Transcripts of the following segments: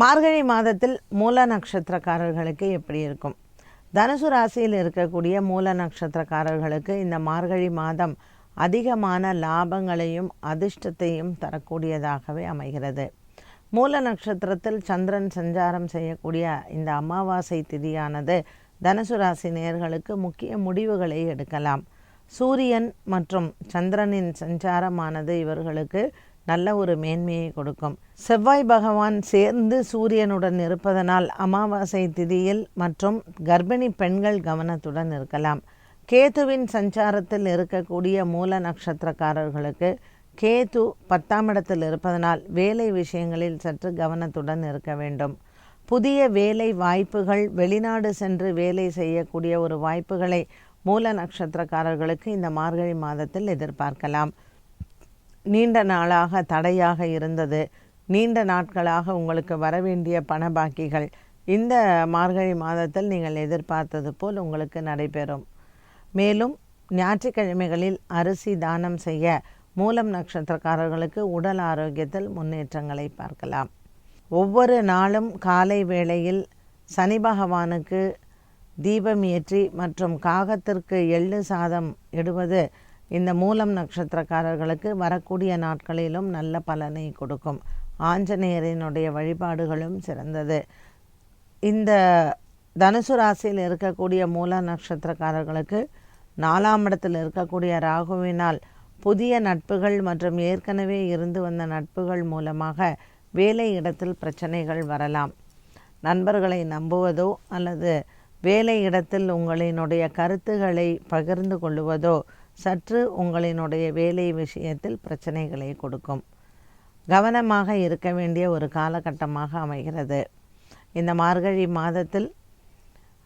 மார்கழி மாதத்தில் மூல நட்சத்திரக்காரர்களுக்கு எப்படி இருக்கும்? தனுசு ராசியில் இருக்கக்கூடிய மூல நட்சத்திரக்காரர்களுக்கு இந்த மார்கழி மாதம் அதிகமான லாபங்களையும் அதிர்ஷ்டத்தையும் தரக்கூடியதாகவே அமைகிறது. மூல நட்சத்திரத்தில் சந்திரன் சஞ்சாரம் செய்யக்கூடிய இந்த அமாவாசை திதியானது தனுசு ராசி நேர்களுக்கு முக்கிய முடிவுகளை எடுக்கலாம். சூரியன் மற்றும் சந்திரனின் சஞ்சாரமானது இவர்களுக்கு நல்ல ஒரு மேன்மையை கொடுக்கும். செவ்வாய் பகவான் சேர்ந்து சூரியனுடன் இருப்பதனால் அமாவாசை திதியில் மற்றும் கர்ப்பிணி பெண்கள் கவனத்துடன் இருக்கலாம். கேதுவின் சஞ்சாரத்தில் இருக்கக்கூடிய மூல நட்சத்திரக்காரர்களுக்கு கேது பத்தாம் இடத்தில் இருப்பதனால் வேலை விஷயங்களில் சற்று கவனத்துடன் இருக்க வேண்டும். புதிய வேலை வாய்ப்புகள் வெளிநாடு சென்று வேலை செய்யக்கூடிய ஒரு வாய்ப்புகளை மூல நட்சத்திரக்காரர்களுக்கு இந்த மார்கழி மாதத்தில் எதிர்பார்க்கலாம். நீண்ட நாளாக தடையாக இருந்தது. நீண்ட நாட்களாக உங்களுக்கு வரவேண்டிய பண பாக்கிகள் இந்த மார்கழி மாதத்தில் நீங்கள் எதிர்பார்த்தது போல் உங்களுக்கு நடைபெறும். மேலும் ஞாயிற்றுக்கிழமைகளில் அரிசி தானம் செய்ய மூலம் நட்சத்திரக்காரர்களுக்கு உடல் ஆரோக்கியத்தில் முன்னேற்றங்களை பார்க்கலாம். ஒவ்வொரு நாளும் காலை வேளையில் சனி பகவானுக்கு தீபம் ஏற்றி மற்றும் காகத்திற்கு எள்ளு சாதம் இடுவது இந்த மூலம் நட்சத்திரக்காரர்களுக்கு வரக்கூடிய நாட்களிலும் நல்ல பலனை கொடுக்கும். ஆஞ்சநேயரினுடைய வழிபாடுகளும் சிறந்தது. இந்த தனுசு ராசியில் இருக்கக்கூடிய மூல நட்சத்திரக்காரர்களுக்கு நாலாம் இடத்தில் இருக்கக்கூடிய ராகுவினால் புதிய நட்புகள் மற்றும் ஏற்கனவே இருந்து வந்த நட்புகள் மூலமாக வேலை இடத்தில் பிரச்சனைகள் வரலாம். நண்பர்களை நம்புவதோ அல்லது வேலை இடத்தில் உங்களினுடைய கருத்துக்களை பகிர்ந்து கொள்ளுவதோ சற்று உங்களினுடைய வேலை விஷயத்தில் பிரச்சனைகளை கொடுக்கும். கவனமாக இருக்க வேண்டிய ஒரு காலகட்டமாக அமைகிறது. இந்த மார்கழி மாதத்தில்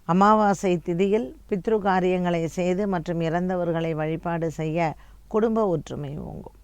அமாவாசை திதியில் பித்ரு காரியங்களை செய்து மற்றும் இறந்தவர்களை வழிபாடு செய்ய குடும்ப ஒற்றுமை ஓங்கும்.